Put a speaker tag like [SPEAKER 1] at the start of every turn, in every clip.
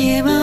[SPEAKER 1] nie ma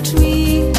[SPEAKER 1] touch me.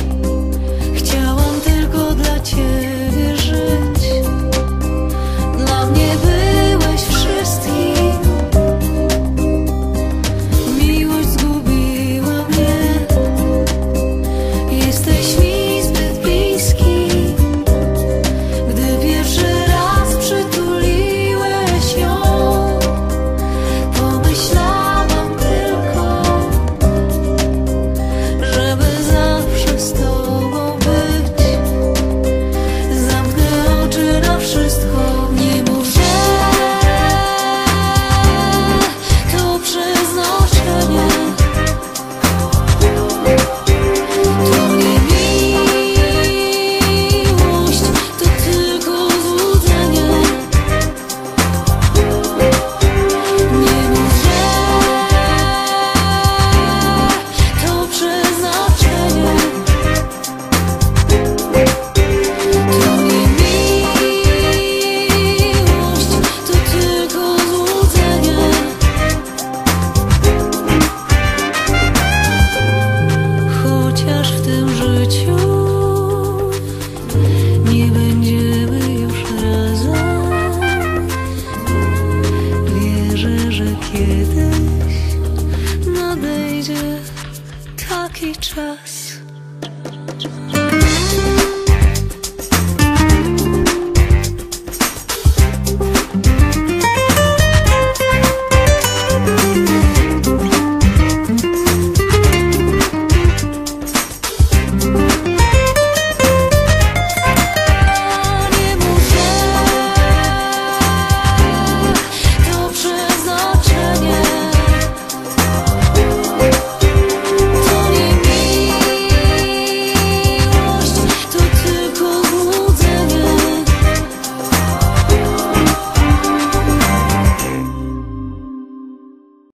[SPEAKER 1] chociaż w tym życiu nie będziemy już razem. Wierzę, że kiedyś nadejdzie taki czas.